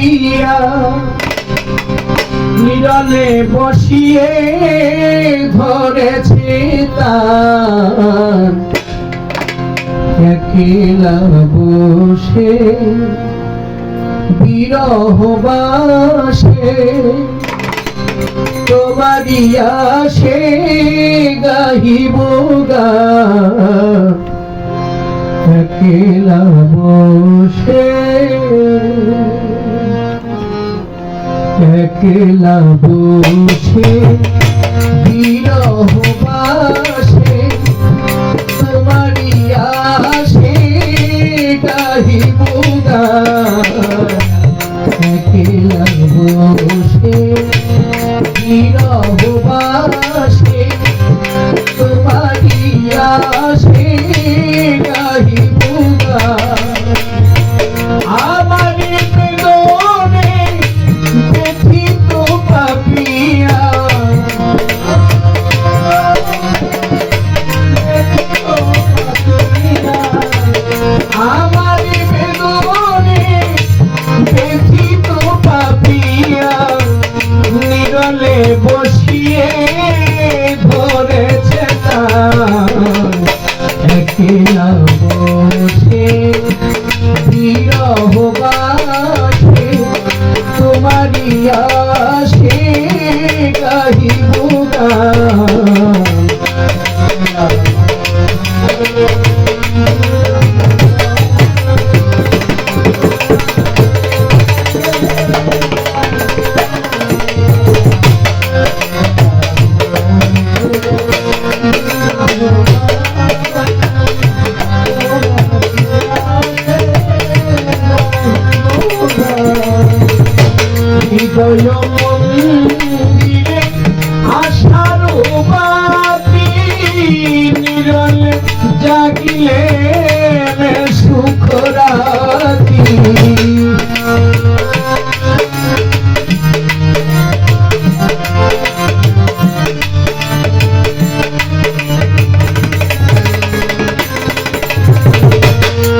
দিয়া নিরলে বসিয়ে ধরেছে তা বসে বিরহ বাসে তোমারি সে গাহিব একলা বসে একলা বসে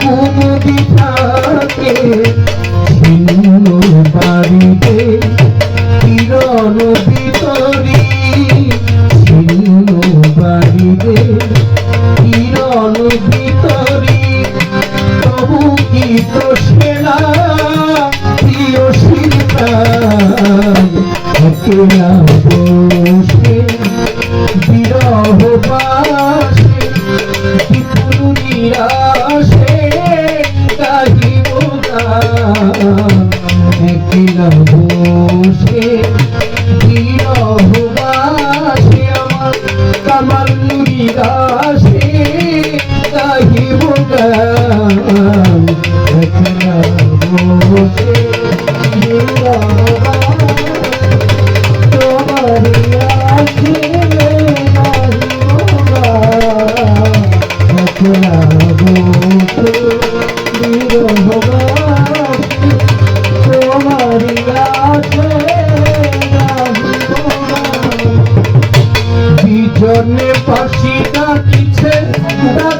কুমুদি থাকে ছিন্ন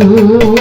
ಬಂದು